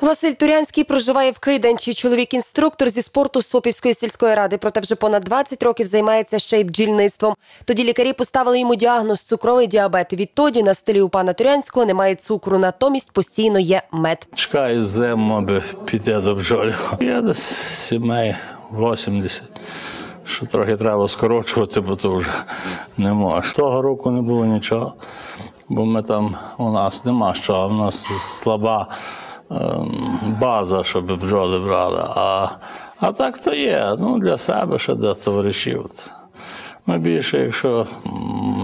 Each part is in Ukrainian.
Василь Турянський проживає в Кийданчі. Чоловік-інструктор зі спорту Сопівської сільської ради, проте вже понад 20 років займається ще й бджільництвом. Тоді лікарі поставили йому діагноз цукровий діабет. Відтоді на столі у пана Турянського немає цукру, натомість постійно є мед. Чекаю зиму, аби піти до бджолів. Я десь сімей 80. Що трохи треба скорочувати, бо то вже не може. Того року не було нічого, бо ми там у нас нема що, а в нас слаба база, щоб бджоли брали. А, а так то є. Ну, для себе ще для товаришів. Ми більше, якщо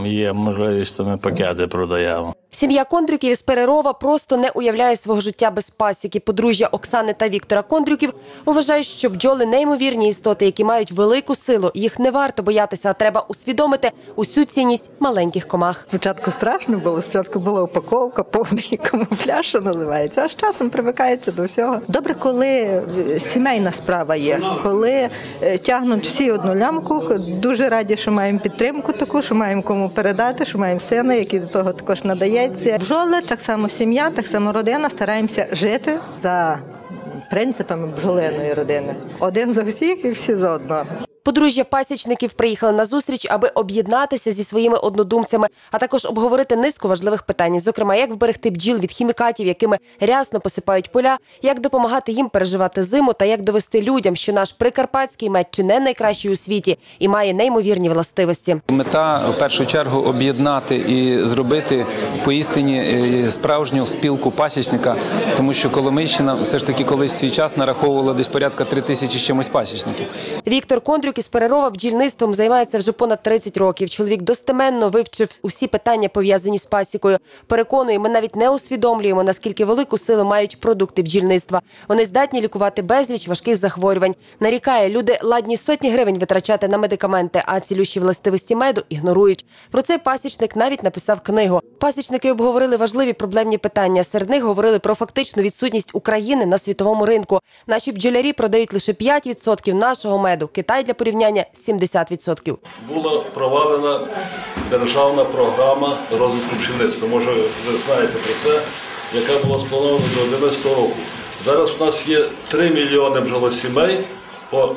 є можливість, то ми пакети продаємо. Сім'я Кондрюків із Перерова просто не уявляє свого життя без пасіки. Подружжя Оксани та Віктора Кондрюків вважають, що бджоли неймовірні істоти, які мають велику силу. Їх не варто боятися, а треба усвідомити усю цінність маленьких комах. Спочатку страшно було, спочатку була упаковка, повний камуфляж, що називається, а з часом привикається до всього. Добре, коли е, сімейна справа є, коли е, тягнуть всі одну лямку. Дуже раді, що маємо підтримку таку, що маємо кому передати, що маємо сина, який до того також надається. Бджоли, так само сім'я, так само родина. Стараємося жити за принципами бджолиної родини. Один за всіх і всі за одного. Подружжя пасічників приїхали на зустріч, аби об'єднатися зі своїми однодумцями, а також обговорити низку важливих питань, зокрема, як вберегти бджіл від хімікатів, якими рясно посипають поля, як допомагати їм переживати зиму, та як довести людям, що наш прикарпатський мед чи не найкращий у світі і має неймовірні властивості. Мета в першу чергу об'єднати і зробити поістині е, справжню спілку пасічника, тому що Коломийщина все ж таки колись свій час нараховувала десь порядка три тисячі чимось пасічників. Віктор Кондрюк із Перерова бджільництвом займається вже понад 30 років. Чоловік достеменно вивчив усі питання, пов'язані з пасікою. Переконує, ми навіть не усвідомлюємо, наскільки велику силу мають продукти бджільництва. Вони здатні лікувати безліч важких захворювань. Нарікає, люди ладні сотні гривень витрачати на медикаменти, а цілющі властивості меду ігнорують. Про це пасічник навіть написав книгу. Пасічники обговорили важливі проблемні питання. Серед них говорили про фактичну відсутність України на світовому ринку. Наші бджолярі продають лише 5% нашого меду. Китай для порівняння 70%. була провалена державна програма розвитку пшеництва. Може, ви знаєте про це, яка була спланована до 11 року. Зараз у нас є 3 мільйони бджолосімей по,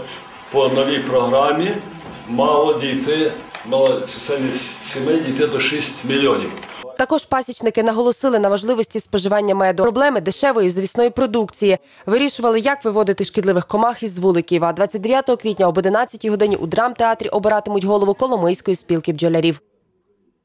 по новій програмі. Мало дійти, мало сімей дійти до 6 мільйонів. Також пасічники наголосили на важливості споживання меду, проблеми дешевої звісної продукції. Вирішували, як виводити шкідливих комах із вуликів. А 29 квітня об 11 годині у драмтеатрі обиратимуть голову Коломийської спілки бджолярів.